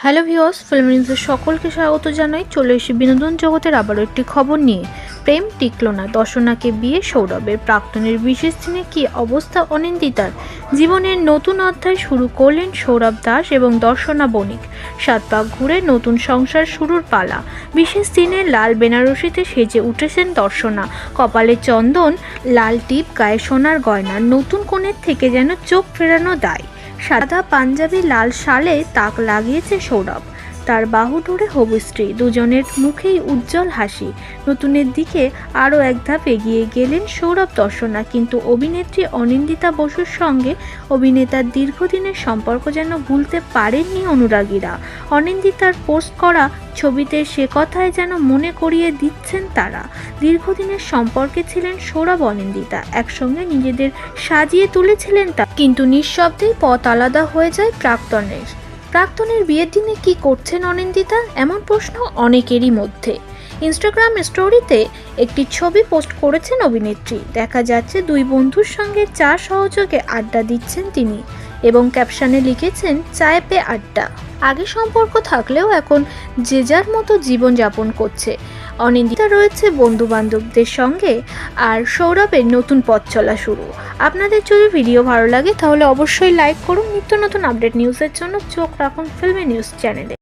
Hello ভিওস film সকলকে স্বাগত জানাই। চলে এসে বিনোদন জগতের আবারও একটি খবর নিয়ে। প্রেম টিকল না দর্শনাকে বিয়ে সৌরভের। প্রাক্তনের বিশেষ দিনে কি অবস্থা অনিন্দিতার? জীবনের নতুন অধ্যায় শুরু করলেন সৌরভ দাস এবং দর্শনা বণিক। সাত পাক ঘুরে নতুন সংসার শুরুর পালা। বিশেষ দিনে লাল বেনারসিতে সেজে উঠেছেন দর্শনা। কপালে চন্দন, লাল টিপ, গায়ে সোনার গয়না। নতুন কোণের থেকে যেন চোখ ফেরানো দায়। সাদা পাঞ্জাবি লাল শালে তাক লাগিয়েছে সৌরভ। তার বাহু ধরে হবু স্ত্রী। দুজনের মুখেই উজ্জ্বল হাসি। নতুনের দিকে আরও এক ধাপ এগিয়ে গেলেন সৌরভ দর্শনা কিন্তু অভিনেত্রী অনিন্দিতা বসুর সঙ্গে অভিনেতার দীর্ঘদিনের সম্পর্ক যেন ভুলতে পারেননি অনুরাগীরা। অনিন্দিতার পোস্ট করা ছবিতে সে কথায় যেন মনে করিয়ে দিচ্ছেন তারা। দীর্ঘদিনের সম্পর্কে ছিলেন সৌরভ অনিন্দিতা, একসঙ্গে নিজেদের সাজিয়ে তুলেছিলেন তা কিন্তু নিঃশব্দেই পথ আলাদা হয়ে যায় প্রাক্তনের। প্রাক্তনের বিয়ের দিনে কি করছেন অনিন্দিতা? এমন প্রশ্ন অনেকেরই মধ্যে। ইনস্টাগ্রাম স্টোরিতে একটি ছবি পোস্ট করেছেন অভিনেত্রী। দেখা যাচ্ছে দুই বন্ধুর সঙ্গে চা সহযোগে আড্ডা দিচ্ছেন তিনি। এবং ক্যাপশনে লিখেছেন, চায় পে আড্ডা। আগে সম্পর্ক থাকলেও এখন যে যার মতো জীবনযাপন করছে। অনিন্দিতা রয়েছে বন্ধু বান্ধবদের সঙ্গে আর সৌরভের নতুন পথ চলা শুরু। আপনাদের যদি ভিডিও ভালো লাগে তাহলে অবশ্যই লাইক করুন। নিত্য নতুন আপডেট নিউজের জন্য চোখ রাখুন ফিল্মে নিউজ চ্যানেলে।